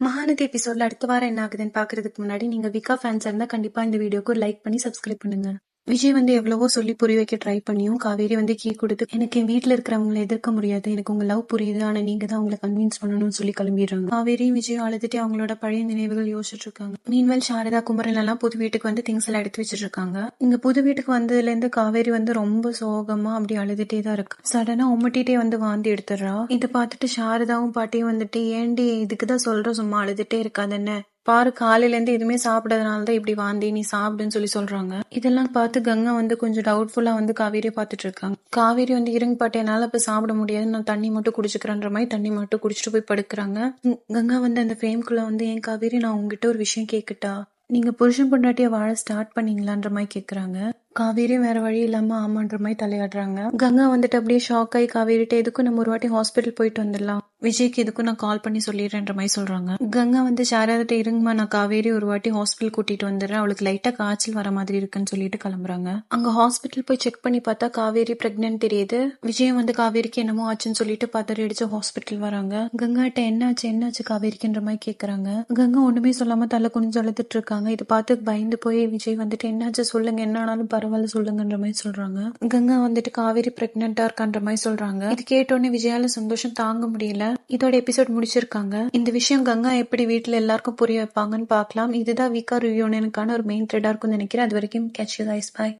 மகாநதி எபிசோட்ல அடுத்த வாரம் என்ன ஆகுதுன்னு பாக்குறதுக்கு முன்னாடி நீங்க விகா ஃபேன்ஸ் இருந்தா கண்டிப்பா இந்த வீடியோக்கு ஒரு லைக் பண்ணி சப்ஸ்கிரைப் பண்ணுங்க. விஜய் வந்து எவ்வளவோ சொல்லி புரிய வைக்க ட்ரை பண்ணியும் காவேரி வந்து கீ கொடுத்து எனக்கு என் வீட்டுல இருக்கிறவங்களை எதிர்க்க முடியாது. எனக்கு உங்க லவ் புரியுது. ஆனா நீங்க தான் அவங்களை கன்வின்ஸ் பண்ணணும்னு சொல்லி கிளம்பிடுறாங்க. காவேரியும் விஜய் அழுதுட்டு அவங்களோட பழைய நினைவுகள் யோசிச்சுட்டு இருக்காங்க. மீன்வெல் சாரதா குமரன் எல்லாம் புது வீட்டுக்கு வந்து திங்ஸ் எல்லாம் எடுத்து வச்சிட்டு இருக்காங்க. இங்க புது வீட்டுக்கு வந்ததுல இருந்து காவேரி வந்து ரொம்ப சோகமா அப்படி அழுதுட்டே தான் இருக்கு. சடனா உமட்டிட்டே வந்து வாந்தி எடுத்துடுறா. இதை பார்த்துட்டு சாரதாவும் பாட்டியும் வந்துட்டு ஏண்டி இதுக்கு தான் சொல்ற? சும்மா அழுதுட்டே இருக்காதுன்னு. பாரு காலையிலேருந்து எதுவுமே சாப்பிடாதனால தான் இப்படி வாந்தி நீ சாப்பிடுன்னு சொல்லி சொல்றாங்க. இதெல்லாம் பார்த்து கங்கா வந்து கொஞ்சம் டவுட்ஃபுல்லா வந்து காவேரியை பார்த்துட்டு இருக்காங்க காவேரி வந்து இறங்கி பாட்டேனால இப்ப சாப்பிட முடியாது நான் தண்ணி மட்டும் குடிச்சுக்கிறேன்ற மாதிரி தண்ணி மட்டும் குடிச்சிட்டு போய் படுக்கிறாங்க. கங்கா வந்து அந்த ஃப்ரேம்குள்ள வந்து ஏன் காவேரி நான் உங்ககிட்ட ஒரு விஷயம் கேட்கட்டா நீங்க புருஷன் பொண்டாட்டிய வாழ ஸ்டார்ட் பண்ணீங்களான்ற மாதிரி கேக்குறாங்க. காவேரி வேற வழி இல்லாம ஆமான்ற மாதிரி தலையாடுறாங்க கங்கா வந்துட்டு அப்படியே ஷாக் ஆகி காவேரிட்ட எதுக்கும் நம்ம ஒரு வாட்டி ஹாஸ்பிட்டல் போயிட்டு வந்துடலாம். விஜய்க்கு எதுக்கும் நான் கால் பண்ணி சொல்லிடுறேன்ற மாதிரி சொல்றாங்க. கங்கா வந்து சாரதிட்ட இருங்கம்மா நான் காவேரி ஒரு வாட்டி ஹாஸ்பிட்டல் கூட்டிட்டு வந்துடுறேன். அவளுக்கு லைட்டா காய்ச்சல் வர மாதிரி இருக்குன்னு சொல்லிட்டு கிளம்புறாங்க. அங்க ஹாஸ்பிட்டல் போய் செக் பண்ணி பார்த்தா காவேரி ப்ரெக்னென்ட் தெரியுது. விஜய் வந்து காவேரிக்கு என்னமோ ஆச்சுன்னு சொல்லிட்டு பதறி அடிச்சு ஹாஸ்பிட்டல் வராங்க. கங்காட்ட என்னாச்சு என்னாச்சு காவேரிக்குன்ற மாதிரி கேக்குறாங்க. கங்கா ஒண்ணுமே சொல்லாம தலை குனிஞ்சு அழுதுட்டு இருக்காங்க. இதை பார்த்து பயந்து போய் விஜய் வந்துட்டு என்னாச்சு சொல்லுங்க. என்ன ஆனாலும் பரவாயில்ல சொல்லுங்கன்ற மாதிரி சொல்றாங்க. கங்கா வந்துட்டு காவேரி பிரெக்னெண்டா இருக்கான்ற மாதிரி சொல்றாங்க. இது கேட்டோடனே விஜயால சந்தோஷம் தாங்க முடியல. இதோட எபிசோட் முடிச்சிருக்காங்க. இந்த விஷயம் கங்கா எப்படி வீட்டுல எல்லாருக்கும் புரிய வைப்பாங்கன்னு பார்க்கலாம். இதுதான் வீக்கா ரிவ்யூனுக்கான ஒரு மெயின் த்ரெட்டா இருக்கும்னு நினைக்கிறேன். அது வரைக்கும் கேட்ச் யூ கைஸ் பாய்